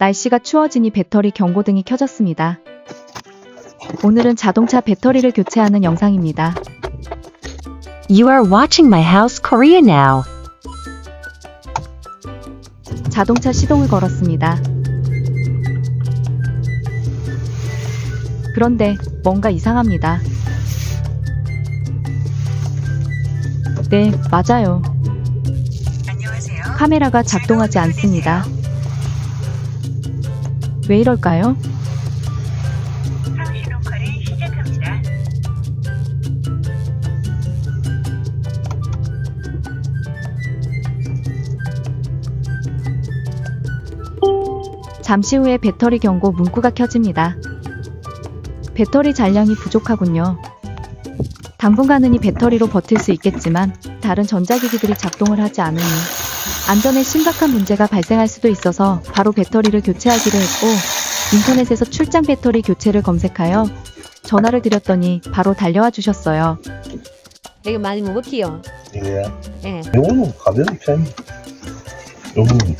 날씨가 추워지니 배터리 경고등이 켜졌습니다. 오늘은 자동차 배터리를 교체하는 영상입니다. You are watching my house Korea now. 자동차 시동을 걸었습니다. 그런데 뭔가 이상합니다. 네, 맞아요. 안녕하세요. 카메라가 작동하지 않습니다. 왜 이럴까요? 잠시 후에 배터리 경고 문구가 켜집니다. 배터리 잔량이 부족하군요. 당분간은 이 배터리로 버틸 수 있겠지만 다른 전자기기들이 작동을 하지 않으니 안전에 심각한 문제가 발생할 수도 있어서 바로 배터리를 교체하기로 했고 인터넷에서 출장 배터리 교체를 검색하여 전화를 드렸더니 바로 달려와 주셨어요. 이거 많이 무겁지요? 이게 예. 요거는 가벼운 편이 요거는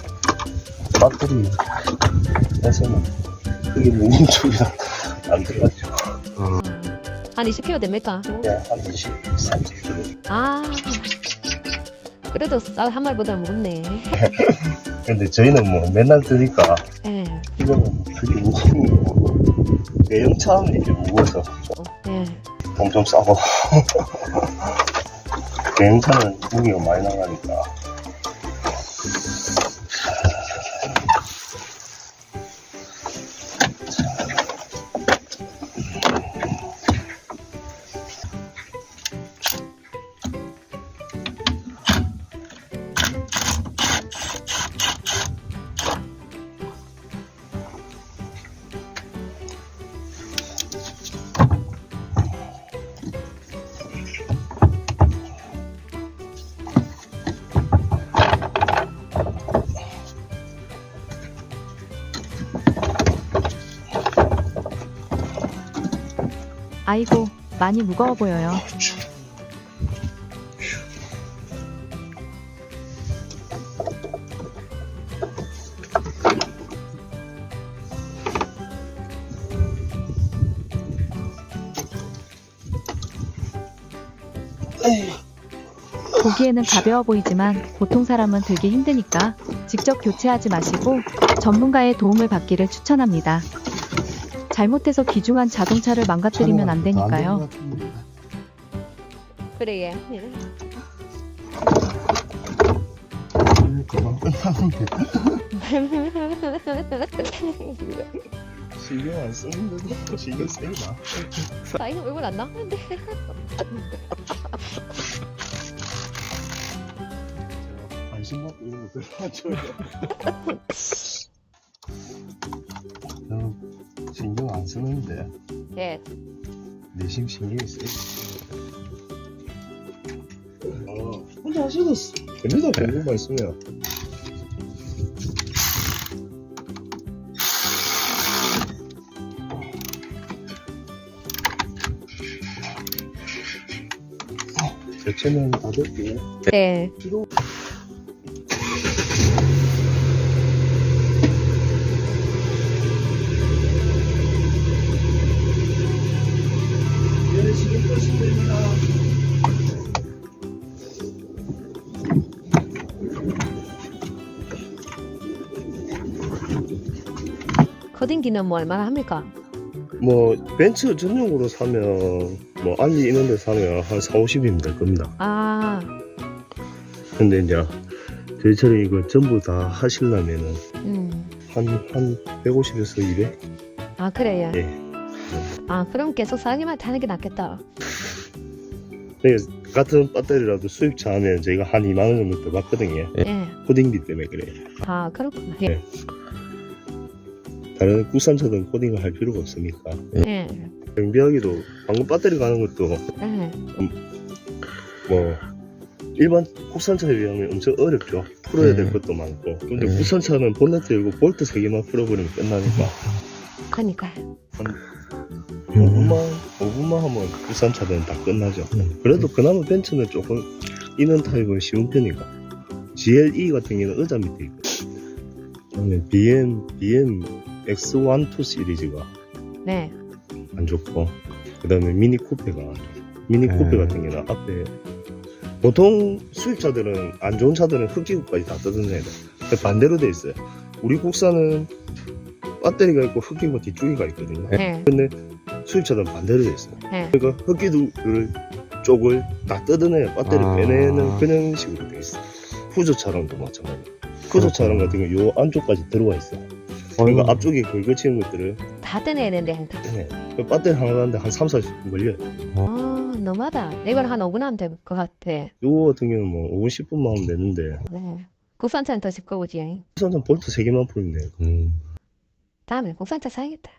배터리 해서는 크게 무거운 쪽이라 안 들어가죠 한 20kg 됩니까? 그냥 한 20, 30 정도 아. 그래도 쌀한 마리보다 무겁네. 근데 저희는 뭐 맨날 드니까 예. 이거는 그게 무거운 거고 대형차는 이제 무거워서 예. 엄청 싸고 대형차는 무게가 많이 나가니까 아이고, 많이 무거워 보여요. 보기에는 가벼워 보이지만 보통 사람은 들기 힘드니까 직접 교체하지 마시고 전문가의 도움을 받기를 추천합니다. 잘못해서 귀중한 자동차를 망가뜨리면 안 되니까요. 그래. 그만 끝나는데 신경 안 쓰는데도 신경 쓰이나 사이는 얼굴 안 나오는데. 관심 받고 이런 거 들어가죠 저는 신경 안 쓰는데 예. 내심 신경이 쓰이지 아 혼자 하셔도 됩니다 궁금만 있으면 대체는 다 됐고요 네. 네, 됩니다. 코딩기는 뭐 얼마나 합니까? 뭐 벤츠 전용으로 사면 뭐 알리 이런 데 사면 한 4, 50이면 될 겁니다. 아, 근데 이제 저희처럼 이거 전부 다 하시려면은 음. 한, 한 150에서 200? 아, 그래요. 예. 아, 그럼 계속 사장님한테 하는 게 낫겠다. 네, 같은 배터리라도 수입차 하면 저희가 한 2만 원 정도 더 받거든요. 예. 코딩비 때문에 그래요. 아, 그렇구나. 예. 네. 다른 국산차는 코딩을 할 필요가 없으니까. 예. 정비하기도 방금 배터리 가는 것도 예. 뭐 일반 국산차에 비하면 엄청 어렵죠. 풀어야 될 것도 많고. 근데 국산차는 본네트 열고 볼트 3개만 풀어버리면 끝나니까. 그러니까. 5분만, 5분만 하면 국산차들은 다 끝나죠. 그래도 그나마 벤츠는 조금 이는 타입은 쉬운 편이고. GLE 같은 경우는 의자 밑에 있고. 그다음에 BM BM X12 시리즈가 네. 안 좋고 그다음에 미니 쿠페가 안 좋고 미니 네. 쿠페 같은 경우는 앞에 보통 수입차들은 안 좋은 차들은 흡기구까지 다 뜯어내야 돼. 근데 반대로 돼 있어요. 우리 국산은 배터리가 있고 흡기구 뒤쪽이가 있거든요. 네. 근데 수입차들은 반대로 돼 있어요. 네. 그러니까 흡기구를 쪽을 다 뜯어내야 배터리 아. 빼내는 그런 식으로 돼 있어. 푸조차랑도 마찬가지. 푸조차랑 같은 경우 요 안쪽까지 들어와 있어. 그러니까 어이구. 앞쪽에 긁어치는 것들을 다 되는데. 다. 네. 배터리 하나 가는데 한 3, 40분 걸려요. 아, 너무하다. 이걸 한 5분 하면 될 것 같아. 요거 같은 경우는 뭐 5분, 10분만 하면 되는데 네. 국산차는 더 쉽고 보지. 우선 볼트 3개만 풀면 돼요. 음. 다음에 국산차 사야겠다.